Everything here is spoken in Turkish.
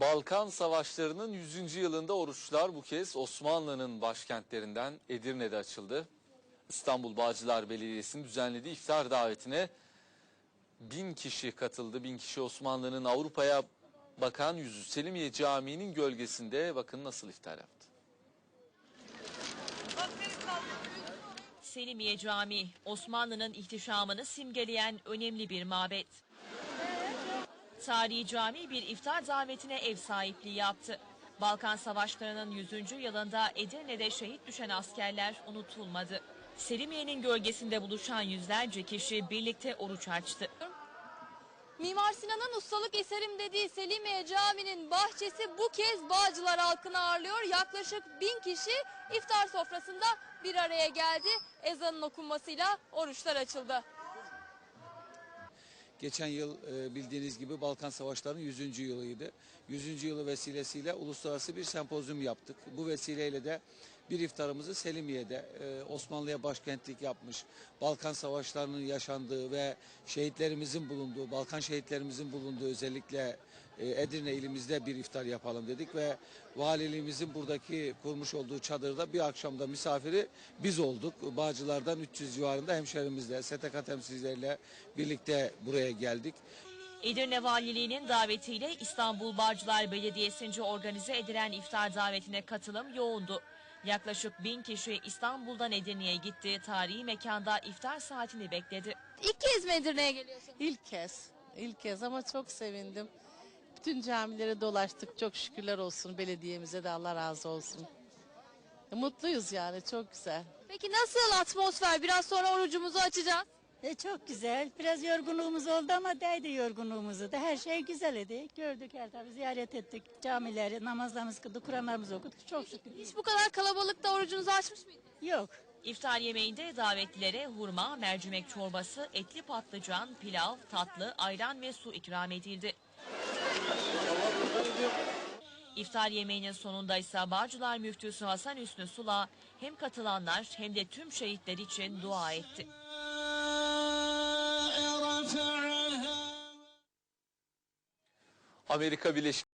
Balkan Savaşları'nın 100. yılında oruçlar bu kez Osmanlı'nın başkentlerinden Edirne'de açıldı. İstanbul Bağcılar Belediyesi'nin düzenlediği iftar davetine bin kişi katıldı. Bin kişi Osmanlı'nın Avrupa'ya bakan yüzü Selimiye Camii'nin gölgesinde bakın nasıl iftar yaptı. Selimiye Camii, Osmanlı'nın ihtişamını simgeleyen önemli bir mabet. Tarihi cami bir iftar davetine ev sahipliği yaptı. Balkan Savaşları'nın 100. yılında Edirne'de şehit düşen askerler unutulmadı. Selimiye'nin gölgesinde buluşan yüzlerce kişi birlikte oruç açtı. Mimar Sinan'ın ustalık eserim dediği Selimiye Camii'nin bahçesi bu kez Bağcılar halkını ağırlıyor. Yaklaşık bin kişi iftar sofrasında bir araya geldi. Ezanın okunmasıyla oruçlar açıldı. Geçen yıl e, bildiğiniz gibi Balkan Savaşları'nın 100. yılıydı. 100. yılı vesilesiyle uluslararası bir sempozyum yaptık. Bu vesileyle de bir iftarımızı Selimiye'de e, Osmanlı'ya başkentlik yapmış, Balkan Savaşları'nın yaşandığı ve şehitlerimizin bulunduğu, Balkan şehitlerimizin bulunduğu özellikle e, Edirne ilimizde bir iftar yapalım dedik ve valiliğimizin buradaki kurmuş olduğu çadırda bir akşamda misafiri biz olduk. Bağcılar'dan 300 civarında hemşerimizle, STK temsilcileriyle birlikte buraya geldik. Edirne Valiliği'nin davetiyle İstanbul Bağcılar Belediyesi'nce organize edilen iftar davetine katılım yoğundu. Yaklaşık bin kişi İstanbul'dan Edirne'ye gitti. Tarihi mekanda iftar saatini bekledi. İlk kez mi Edirne'ye geliyorsun? İlk kez, ilk kez ama çok sevindim. Bütün camilere dolaştık. Çok şükürler olsun belediyemize de Allah razı olsun. Mutluyuz yani çok güzel. Peki nasıl atmosfer? Biraz sonra orucumuzu açacağız. E çok güzel. Biraz yorgunluğumuz oldu ama değdi yorgunluğumuzu da. Her şey güzel idi. Gördük her tarafı ziyaret ettik. Camileri, namazlarımızı kıldık, Kur'anlarımızı okuduk. Çok şükür. Hiç bu kadar kalabalıkta orucunuzu açmış mıydınız? Yok. İftar yemeğinde davetlilere hurma, mercimek çorbası, etli patlıcan, pilav, tatlı, ayran ve su ikram edildi. İftar yemeğinin sonunda ise Bağcılar Müftüsü Hasan Hüsnü Sula hem katılanlar hem de tüm şehitler için dua etti. Amerika Birleşik